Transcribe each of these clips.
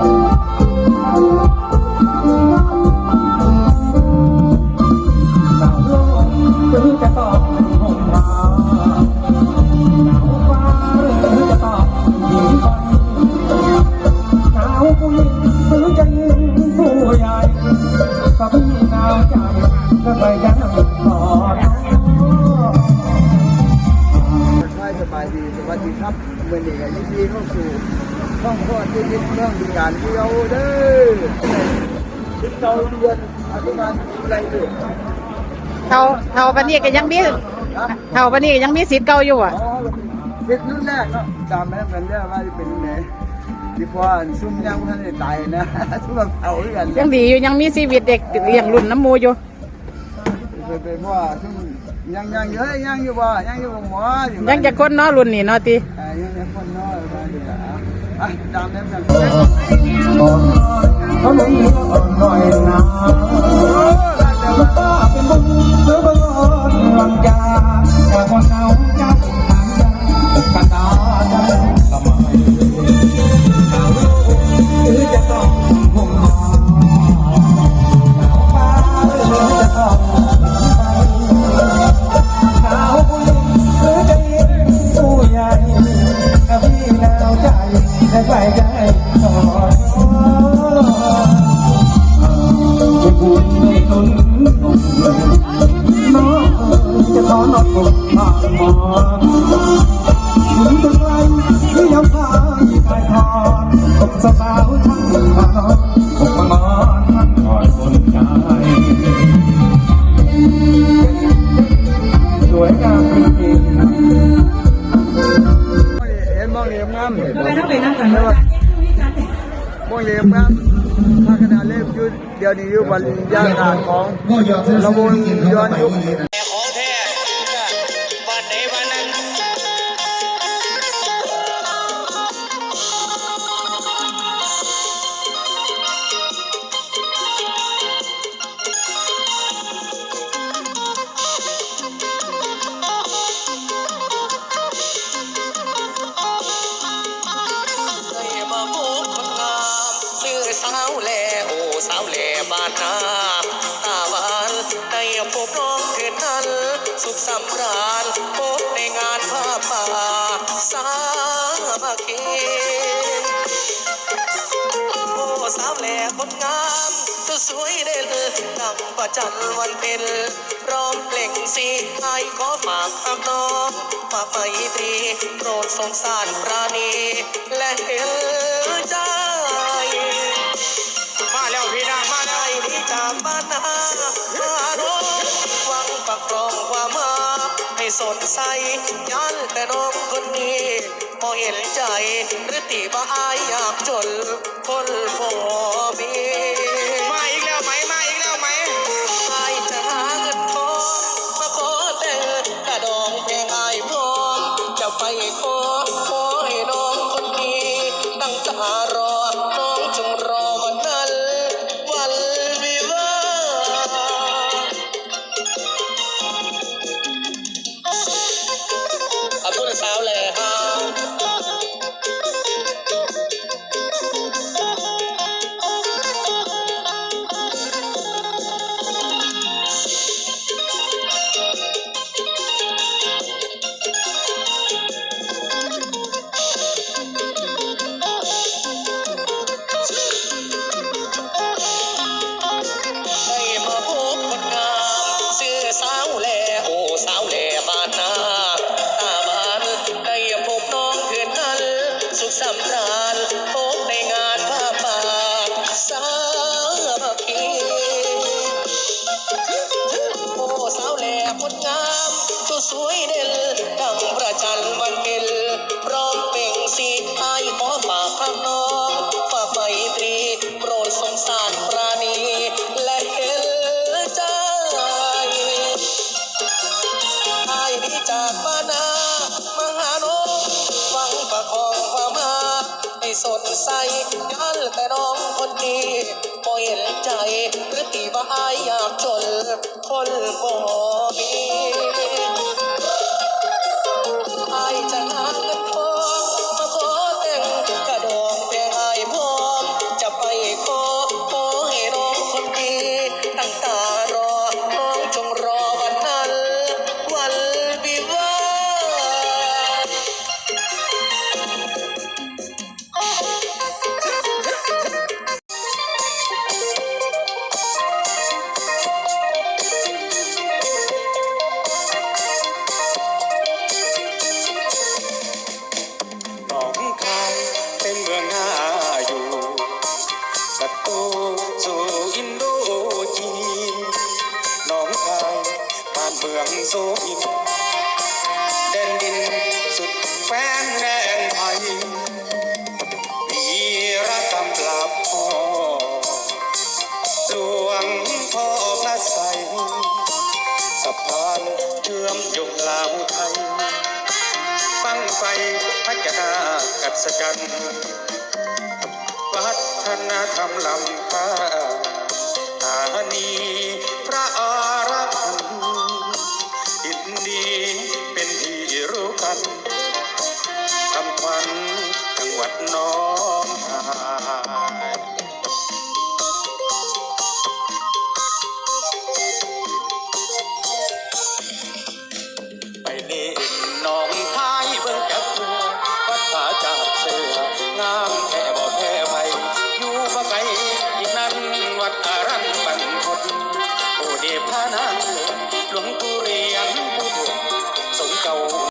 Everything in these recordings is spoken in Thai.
หน นิดเรื่องวิญญาณที่เด้อชิดเตาเรียนอธิการอะไรเด้อเท่าเท่าปานนี้ก็ยังมีเท่าปานนี้ยังมีสิทธิ์เก่าอยู่อะอ๋อเป็นรุ่นแรกเนาะจำแม่กันเด้องว่าเป็นไหนที่พ่อซุ่มยังท่านได้ตายนะทุกคนเอาด้วยกันยังดีอยู่ยังมีชีวิตเด็กเลี้ยงรุ่นน้ำมูอยู่เป็นพ่อซุ่มยังยังเยอะยังอยู่บ่ยังอยู่บ่หมออยู่ยังจะคนนาะรุ่นนี้เนาะติอ่ายังยังคนน้อ ยมาอยู่อะอะจำแม่กันเขาหนุ่มเรืออ่อนหน่อยนะแต่ว่าป้าเป็นบุญเรือบังอ่อนหลังยาแต่คนเอาจับ ขอนอกกดมากมอนถึงถึงไรที่ยังพายกายทอนอกสาวทั้งขานอนอกมางอนทั้งคอยคนใจสวยงามจริงเห็นมองเหลี่ยมงามทำไมต้องเป็นนักการเมืองมองเหลี่ยมงามถ้าขนาดเล็บอยู่เดี๋ยวนี้อยู่บนยาขาดของระบบย้อนยุค สาวแลโอ้สาวแลบ้านนาตาหวานได้พบน้องคืนนั้นสุขสำราญพบในงานผ้าป่าสามัคคีโอ้สาวแลคนงามเธอสวยเด่นดังประจันวันเพ็ญร้อมเปล่งสีไอขอฝากคำน้องฝากไปตรีโปรดสงสารปราณีและเห็นใจ จากบ้านนามาโน้หวังปักครองความมาให้สดใสยันแต่น้องคนนี้พอเห็นใจหรือตีบ้าอายอยากจนคนพอมี สวยเด่นดังประจันวันเพ็ญพร้อมเป่งสีไอายขอฝากคำน้องฝากไมตรีโปรดสงสารปราณี และเห็นใจไอายดีจากบ้านนามาหาน้องหวังประคองความมาให้สดใสยันแต่น้องคนนี้พอเห็นใจหรือตีว่าไอายอยากจนคนบ่มี อาอุทัยตั้งไฟพัฒนากัศกันวัฒนธรรมลำค่าฐานีพระอารักขาอินดีเป็นที่รู้กันคำพันจังหวัดน้อง go.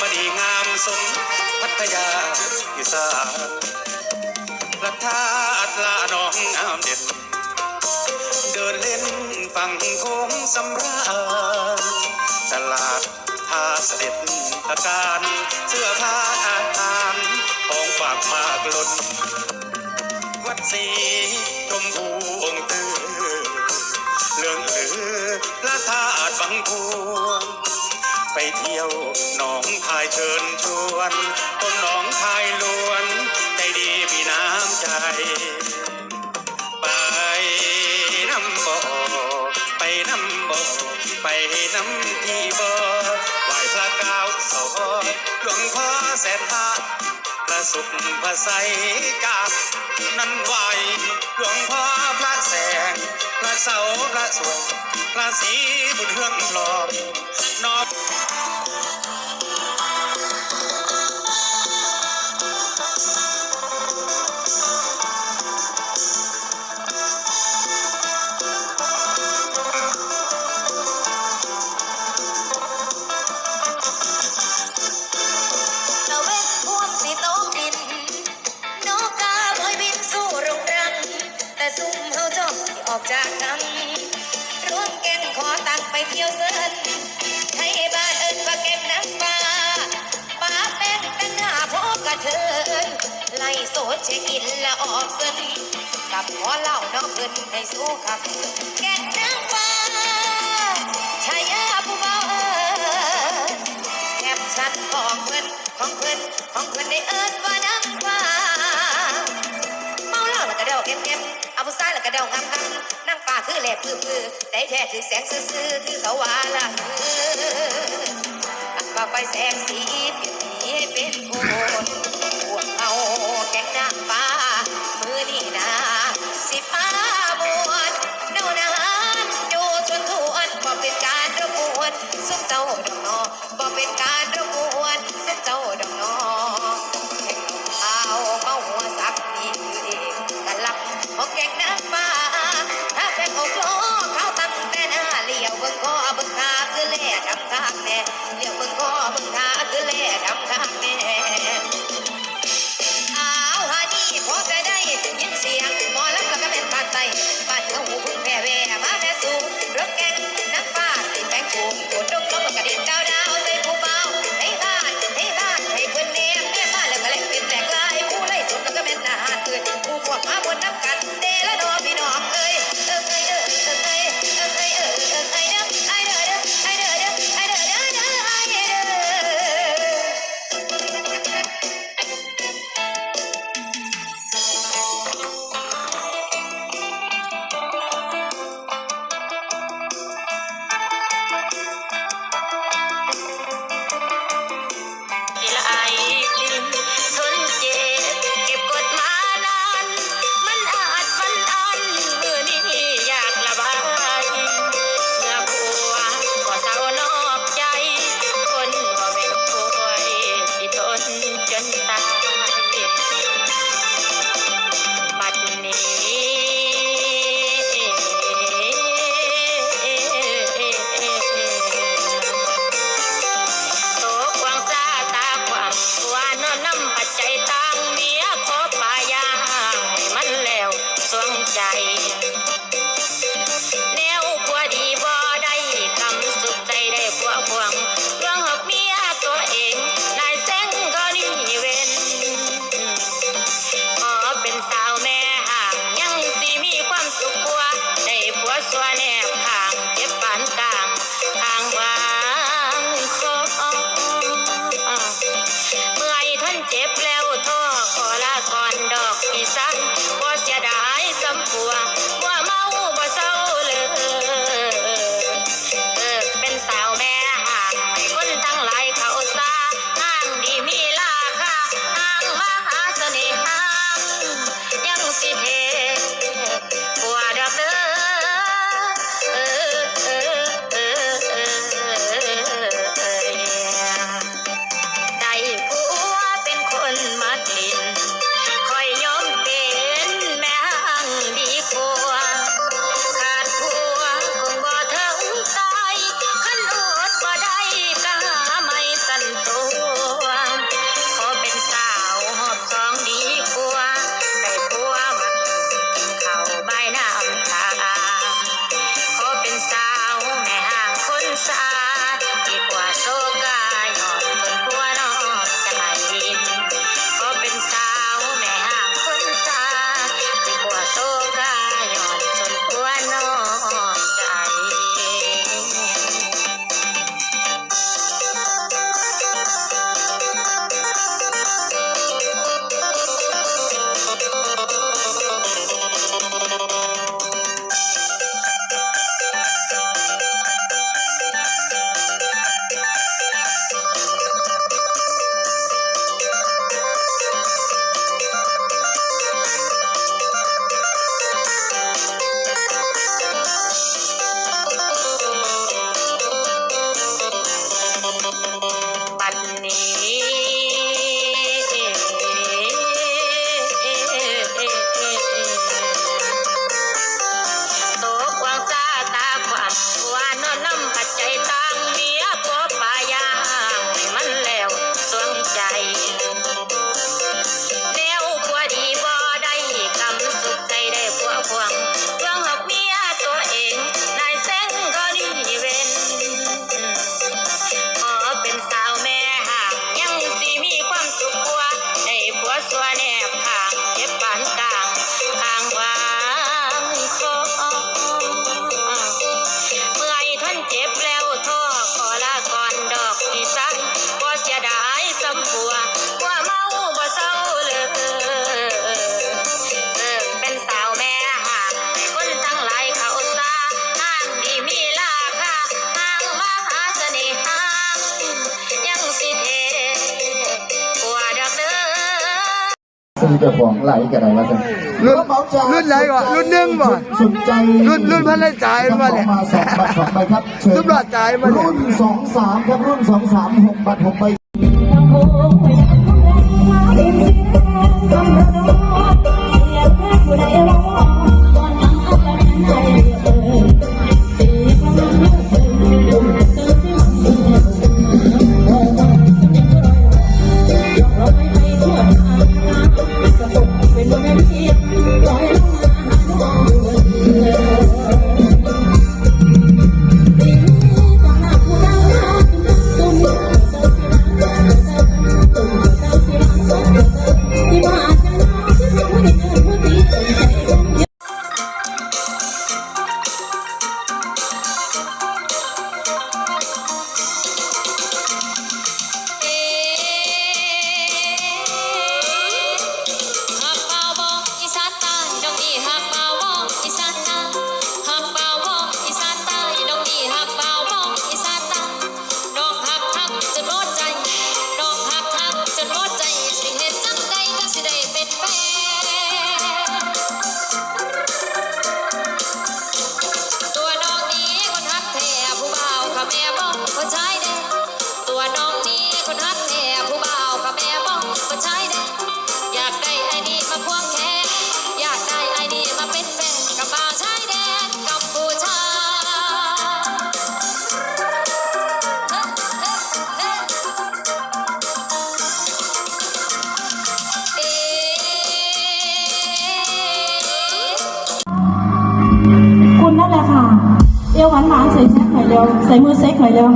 มณีงามสมพัทยาอีสานพระธาตุลาหนองงามเด่นเดินเล่นฝั่งโค้งสำราญตลาดท่าเสด็จตะการเสื้อผ้าอาหารของฝากมากล้นวัดศรีชมพูองค์ตื้อเรื่องลือพระธาตุบังพวง ไปเที่ยวหนองคายเชิญชวนคนหนองคายล้วน ใจดีมีน้ำใจ ไปน้ำบ่อไปน้ำบ่อไปน้ำที่บ่อไหว้พระเก้าวสอหลวงพ่อแสนหาพระสุขพระใสก ระสวยพระศรีบุญเฮืองหลอมนอบ ออกเซินกับขอเล่าน้อกเพิ่นให้สู้ขับแก่น้ำปลาชายาผู้เบาเอิญแคปชั่นของเพิ่นของเพิ่นของเพิ่นได้เอิ้นว่านางฟ้าเมาเหล้าแล้วก็เดาเก็บเก็บเอาผู้ชายแล้วก็เดางามงามนางฟ้าคือแหลกคือคือได้แท้ถือแสงซื่อๆคือเขาว่าละเออตั้งว่าไฟแสงสีเปลี่ยนสีเป็นคนพวกเอาแก๊งนางฟ้า อ ซื้อเจ้าของไหลกระไรมาสิรุ่นรุ่นไหนก่อนรุ่นหนึ่งบ่สุดใจรุ่นรุ่นพันไรจ่ามาเลยมาสองบัตรสองใบครับรุ่นหลอดจ่ายมารุ่นสองสามครับรุ่นสองสามหกบัตรหกใบ ใส่มือเซ็กหน่อยเร็ว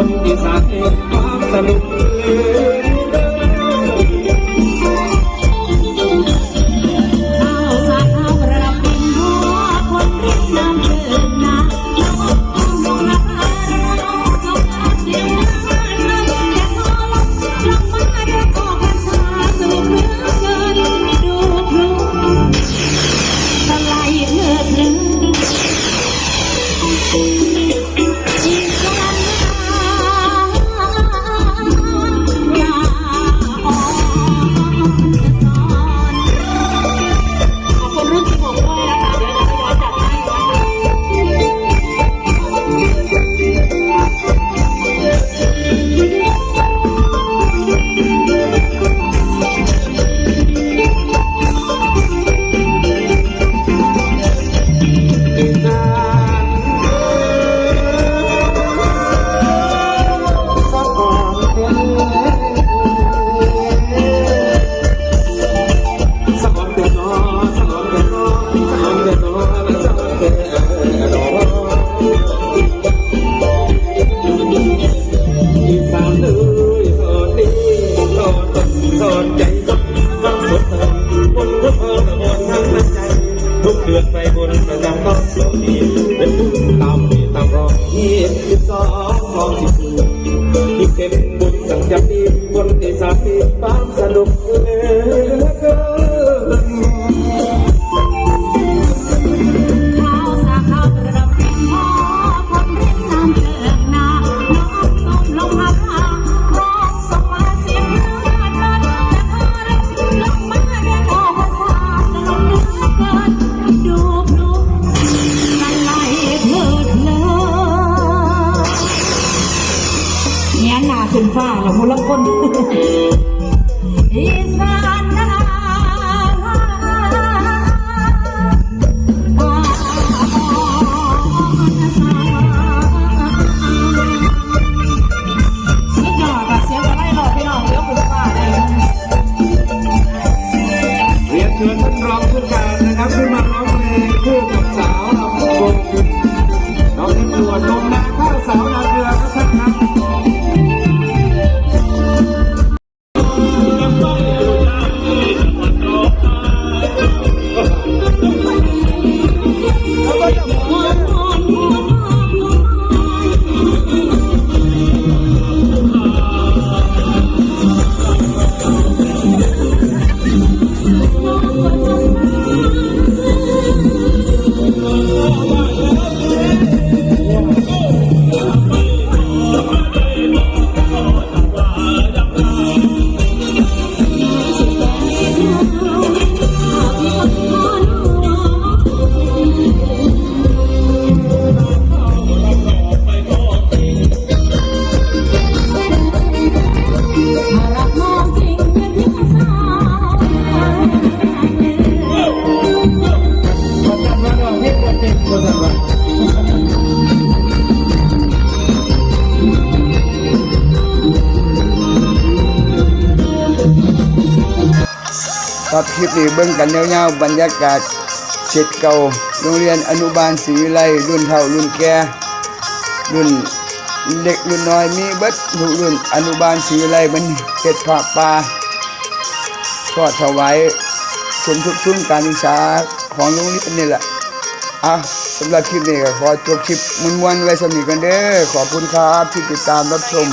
คนอีสานเองความสนุก Hace สือเบิ้งกันยาๆบรรยากาศเสร็จเก่าโรงเรียนอนุบาลศรีไลรุ่นเฒ่ารุ่นแก่รุ่นเด็กรุ่นน้อยมีเบิดทุกรุ่นอนุบาลศรีไลมันเก็ดผ้าปลาทอดถวายสมทบทุนการศึกษาของโรงเรียนนี่แหละอะสำหรับคลิปนี้ก็ขอจบคลิปมวนๆไว้สำหรักันเด้อขอบคุณครับที่ติดตามรับชม